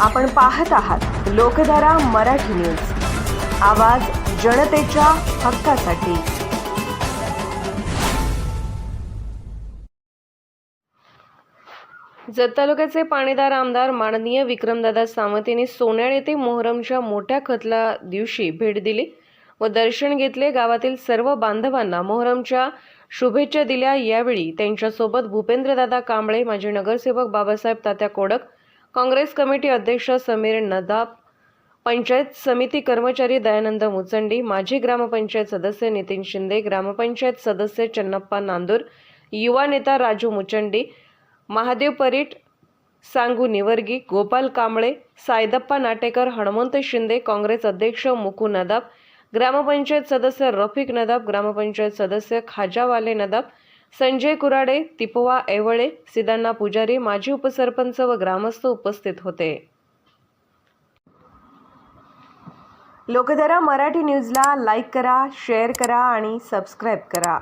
आपण पाहत आहात लोकधारा मराठी न्यूज. आवाज जनतेच्या हक्कासाठी. जत तालुक्याचे पाणीदार आमदार माननीय विक्रमदादा सावंत यांनी सोन्याळ येथे मोहरमच्या मोठ्या खतला दिवशी भेट दिली व दर्शन घेतले गावातील सर्व बांधवांना मोहरमच्या शुभेच्छा दिल्या. यावेळी त्यांच्यासोबत भूपेंद्रदादा कांबळे माजी नगरसेवक बाबासाहेब तात्या कोडक काँग्रेस कमिटी अध्यक्ष समीर नदाब पंचायत समिती कर्मचारी दयानंद मुचंडी माजी ग्रामपंचायत सदस्य नितीन शिंदे ग्रामपंचायत सदस्य चन्नप्पा नांदूर युवा नेता राजू मुचंडी महादेव परीट सांगू निवर्गी गोपाल कांबळे सायदप्पा नाटेकर हनुमंत शिंदे काँग्रेस अध्यक्ष मुकू नदाब ग्रामपंचायत सदस्य रफिक नदाब ग्रामपंचायत सदस्य खाजावाले नदाब संजय कुराडे तिपवा ऐवळे सिद्धांना पुजारी माजी उपसरपंच व ग्रामस्थ उपस्थित होते. लोकधारा मराठी न्यूजला लाईक करा शेअर करा आणि सबस्क्राईब करा.